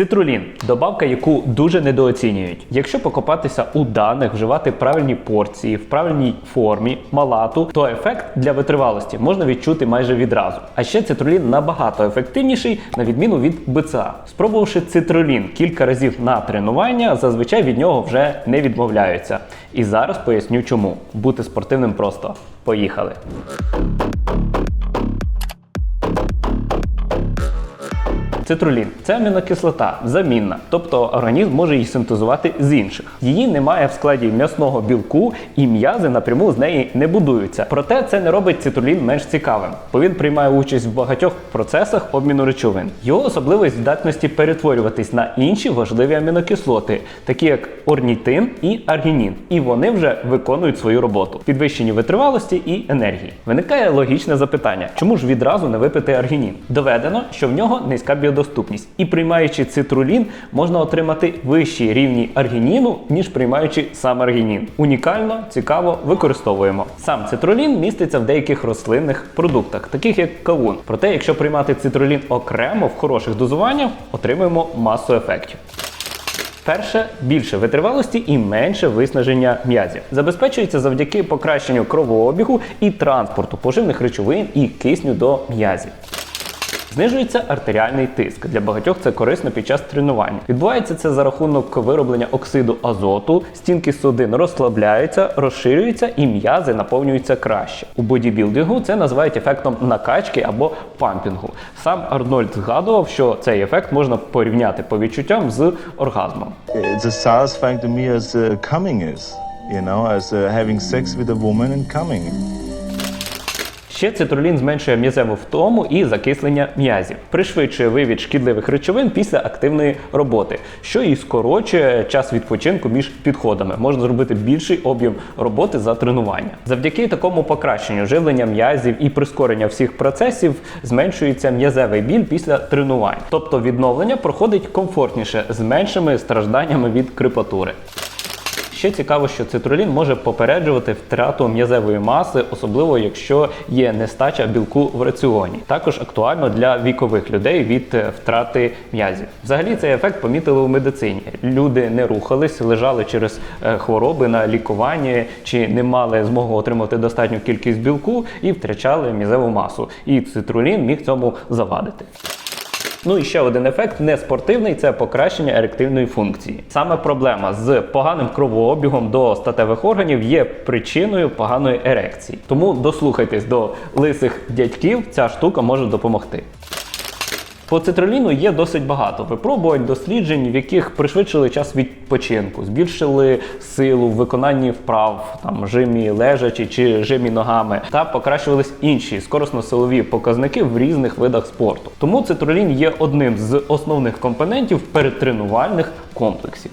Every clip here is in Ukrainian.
Цитрулін добавка, яку дуже недооцінюють. Якщо покопатися у даних, вживати правильні порції в правильній формі малату, то ефект для витривалості можна відчути майже відразу. А ще цитрулін набагато ефективніший на відміну від БЦА. Спробувавши цитрулін кілька разів на тренування, зазвичай від нього вже не відмовляються. І зараз поясню чому. Бути спортивним просто. Поїхали. Цитрулін це амінокислота, замінна, тобто організм може її синтезувати з інших. Її немає в складі м'ясного білку, і м'язи напряму з неї не будуються. Проте це не робить цитрулін менш цікавим, бо він приймає участь в багатьох процесах обміну речовин. Його особливість здатності перетворюватись на інші важливі амінокислоти, такі як орнітин і аргінін. І вони вже виконують свою роботу, підвищені витривалості і енергії. Виникає логічне запитання: чому ж відразу не випити аргінін? Доведено, що в нього низька біодоступність, і приймаючи цитрулін, можна отримати вищі рівні аргініну, ніж приймаючи сам аргінін. Унікально, цікаво, використовуємо. Сам цитрулін міститься в деяких рослинних продуктах, таких як кавун. Проте, якщо приймати цитрулін окремо в хороших дозуваннях, отримуємо масу ефектів. Перше більше витривалості і менше виснаження м'язів. Забезпечується завдяки покращенню кровообігу і транспорту поживних речовин і кисню до м'язів. Знижується артеріальний тиск. Для багатьох це корисно під час тренування. Відбувається це за рахунок вироблення оксиду азоту, стінки судин розслабляються, розширюються і м'язи наповнюються краще. У бодібілдингу це називають ефектом накачки або пампінгу. Сам Арнольд згадував, що цей ефект можна порівняти по відчуттям з оргазмом. As satisfying to me as uh, coming is, you know, uh, having sex with a woman and coming. Ще цитрулін зменшує м'язеву втому і закислення м'язів, пришвидшує вивід шкідливих речовин після активної роботи, що і скорочує час відпочинку між підходами. Можна зробити більший об'єм роботи за тренування. Завдяки такому покращенню живлення м'язів і прискорення всіх процесів зменшується м'язевий біль після тренувань. Тобто відновлення проходить комфортніше з меншими стражданнями від крипатури. Ще цікаво, що цитрулін може попереджувати втрату м'язевої маси, особливо якщо є нестача білку в раціоні. Також актуально для вікових людей від е, втрати м'язів. Взагалі цей ефект помітили у медицині. Люди не рухались, лежали через е, хвороби на лікуванні чи не мали змогу отримати достатню кількість білку і втрачали м'язеву масу. І цитрулін міг цьому завадити. Ну і ще один ефект не спортивний це покращення еректильної функції. Саме проблема з поганим кровообігом до статевих органів є причиною поганої ерекції. Тому дослухайтесь до лисих дядьків, ця штука може допомогти. По цитроліну є досить багато випробувань, досліджень, в яких пришвидшили час відпочинку, збільшили силу в виконанні вправ, там жимі лежачі чи жимі ногами, та покращувались інші скоросно-силові показники в різних видах спорту. Тому цитрулін є одним з основних компонентів перетренувальних комплексів.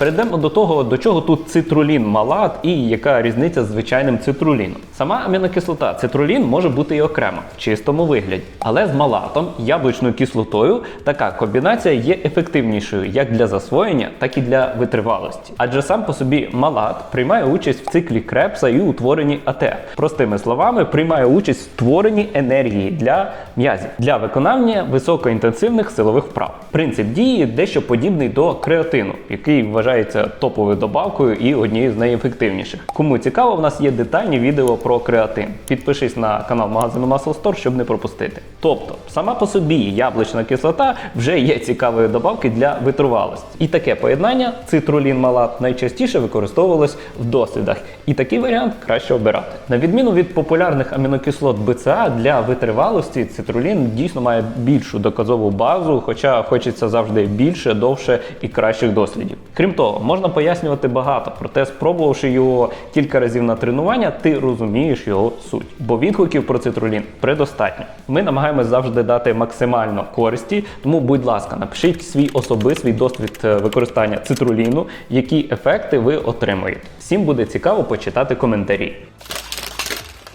Перейдемо до того, до чого тут цитрулін малат і яка різниця з звичайним цитруліном. Сама амінокислота цитрулін може бути і окремо в чистому вигляді, але з малатом, яблучною кислотою, така комбінація є ефективнішою як для засвоєння, так і для витривалості. Адже сам по собі малат приймає участь в циклі крепса і утворенні АТФ. Простими словами, приймає участь в створенні енергії для м'язів для виконання високоінтенсивних силових вправ. Принцип дії дещо подібний до креатину, який вважається топовою добавкою і однією з найефективніших. Кому цікаво, в нас є детальні відео про креатин. Підпишись на канал магазину Muscle Store, щоб не пропустити. Тобто, сама по собі яблучна кислота вже є цікавою добавкою для витривалості. І таке поєднання цитрулін малат найчастіше використовувалось в дослідах. І такий варіант краще обирати. На відміну від популярних амінокислот БЦА для витривалості, цитрулін дійсно має більшу доказову базу, хоча хочеться завжди більше, довше і кращих дослідів. Крім того, можна пояснювати багато, проте спробувавши його кілька разів на тренування, ти розумієш його суть. Бо відгуків про цитрулін предостатньо. Ми намагаємось завжди дати максимально користі, тому, будь ласка, напишіть свій особистий досвід е, використання цитруліну, які ефекти ви отримуєте. Всім буде цікаво почитати коментарі.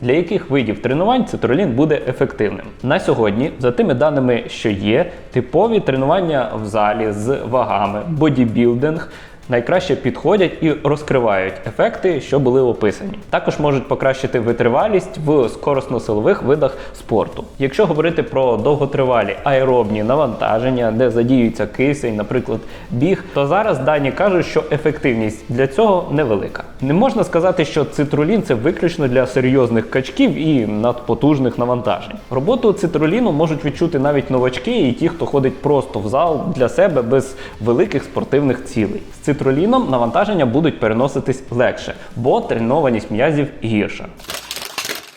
Для яких видів тренувань цитрулін буде ефективним? На сьогодні, за тими даними, що є, типові тренування в залі з вагами, бодібілдинг, найкраще підходять і розкривають ефекти, що були описані. Також можуть покращити витривалість в скоростно-силових видах спорту. Якщо говорити про довготривалі аеробні навантаження, де задіюється кисень, наприклад, біг, то зараз дані кажуть, що ефективність для цього невелика. Не можна сказати, що цитрулін це виключно для серйозних качків і надпотужних навантажень. Роботу цитруліну можуть відчути навіть новачки і ті, хто ходить просто в зал для себе без великих спортивних цілей. З цитруліном навантаження будуть переноситись легше, бо тренованість м'язів гірша.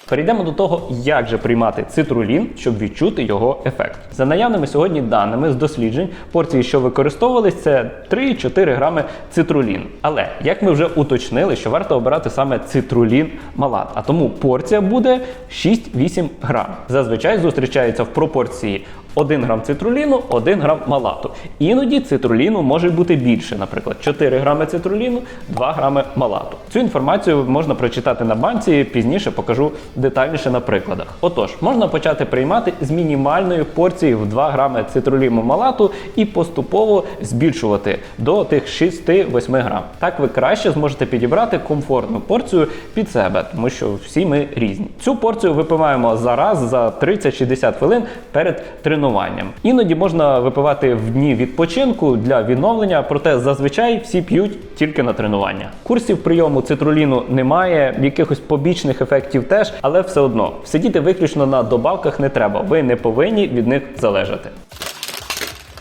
Перейдемо до того, як же приймати цитрулін, щоб відчути його ефект. За наявними сьогодні даними з досліджень, порції, що використовувались, це 3-4 грами цитруліну. Але як ми вже уточнили, що варто обирати саме цитрулін малат, а тому порція буде 6-8 грам. Зазвичай зустрічається в пропорції 1 грам цитруліну, 1 грам малату. Іноді цитруліну може бути більше, наприклад, 4 грами цитруліну, 2 грами малату. Цю інформацію можна прочитати на банці, пізніше покажу детальніше на прикладах. Отож, можна почати приймати з мінімальної порції в 2 грами цитруліну малату і поступово збільшувати до тих 6-8 грам. Так ви краще зможете підібрати комфортну порцію під себе, тому що всі ми різні. Цю порцію випиваємо за раз за 30-60 хвилин перед тренуванням. Іноді можна випивати в дні відпочинку для відновлення, проте зазвичай всі п'ють тільки на тренування. Курсів прийому цитруліну немає, якихось побічних ефектів теж, але все одно сидіти виключно на добавках не треба. Ви не повинні від них залежати.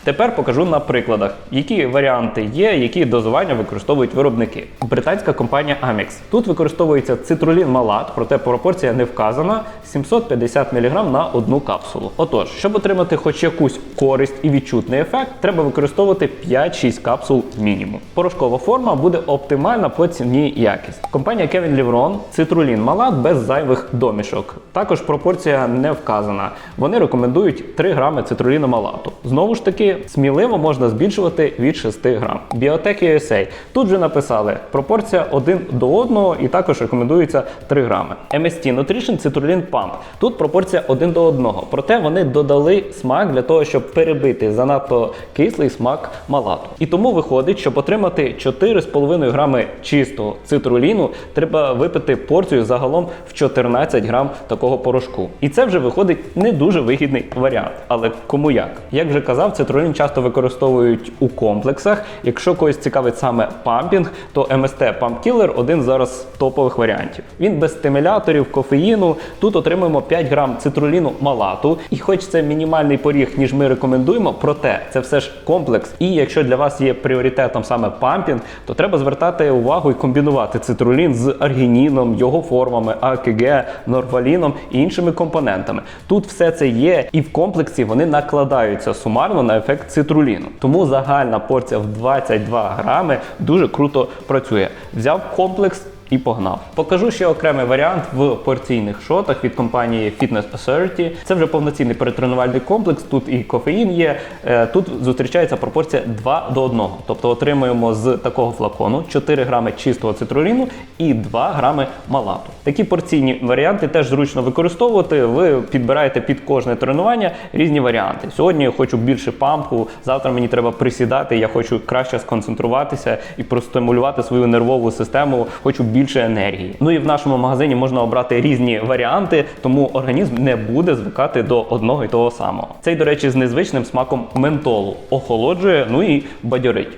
Тепер покажу на прикладах, які варіанти є, які дозування використовують виробники. Британська компанія Amex. Тут використовується цитрулін малат, проте пропорція не вказана 750 мг на одну капсулу. Отож, щоб отримати хоч якусь користь і відчутний ефект, треба використовувати 5-6 капсул мінімум. Порошкова форма буде оптимальна по ціні і якість. Компанія Kevin Livron цитрулін малат без зайвих домішок. Також пропорція не вказана. Вони рекомендують 3 грами цитруліну малату. Знову ж таки, сміливо можна збільшувати від 6 грам. Biotech USA. Тут вже написали пропорція 1 до 1 і також рекомендується 3 грами. MST Nutrition Citrulline Pump. Тут пропорція 1 до 1. Проте вони додали смак для того, щоб перебити занадто кислий смак малату. І тому виходить, щоб отримати 4,5 грами чистого цитруліну, треба випити порцію загалом в 14 грам такого порошку. І це вже виходить не дуже вигідний варіант. Але кому як? Як вже казав, цитрулін часто використовують у комплексах. Якщо когось цікавить саме пампінг, то MST Pump Killer один зараз топових варіантів. Він без стимуляторів, кофеїну. Тут отримуємо 5 грам цитруліну малату. І хоч це мінімальний поріг, ніж ми рекомендуємо, проте це все ж комплекс. І якщо для вас є пріоритетом саме пампінг, то треба звертати увагу і комбінувати цитрулін з аргініном, його формами, АКГ, норваліном і іншими компонентами. Тут все це є, і в комплексі вони накладаються сумарно на ефект цитруліну. Тому загальна порція в 22 грами дуже круто працює. Взяв комплекс. І погнав. Покажу ще окремий варіант в порційних шотах від компанії Fitness Authority. Це вже повноцінний перетренувальний комплекс. Тут і кофеїн є. Е, Тут зустрічається пропорція 2 до 1. Тобто отримуємо з такого флакону 4 грами чистого цитруліну і 2 грами малату. Такі порційні варіанти теж зручно використовувати. Ви підбираєте під кожне тренування різні варіанти. Сьогодні я хочу більше пампу, завтра мені треба присідати. Я хочу краще сконцентруватися і простимулювати свою нервову систему. Хочу більше енергії. Ну і в нашому магазині можна обрати різні варіанти, тому організм не буде звикати до одного і того самого. Цей, до речі, з незвичним смаком ментолу охолоджує, ну і бадьорить.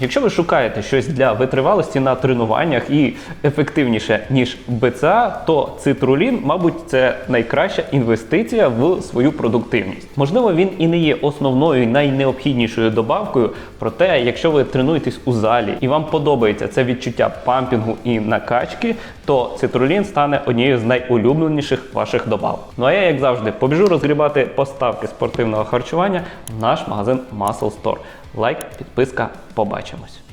Якщо ви шукаєте щось для витривалості на тренуваннях і ефективніше, ніж БЦА, то цитрулін, мабуть, це найкраща інвестиція в свою продуктивність. Можливо, він і не є основною найнеобхіднішою добавкою, проте, якщо ви тренуєтесь у залі і вам подобається це відчуття пампінгу і накачки, то цитрулін стане однією з найулюбленіших ваших добавок. Ну а я, як завжди, побіжу розгрібати поставки спортивного харчування в наш магазин Muscle Store. Лайк, підписка, побачимось.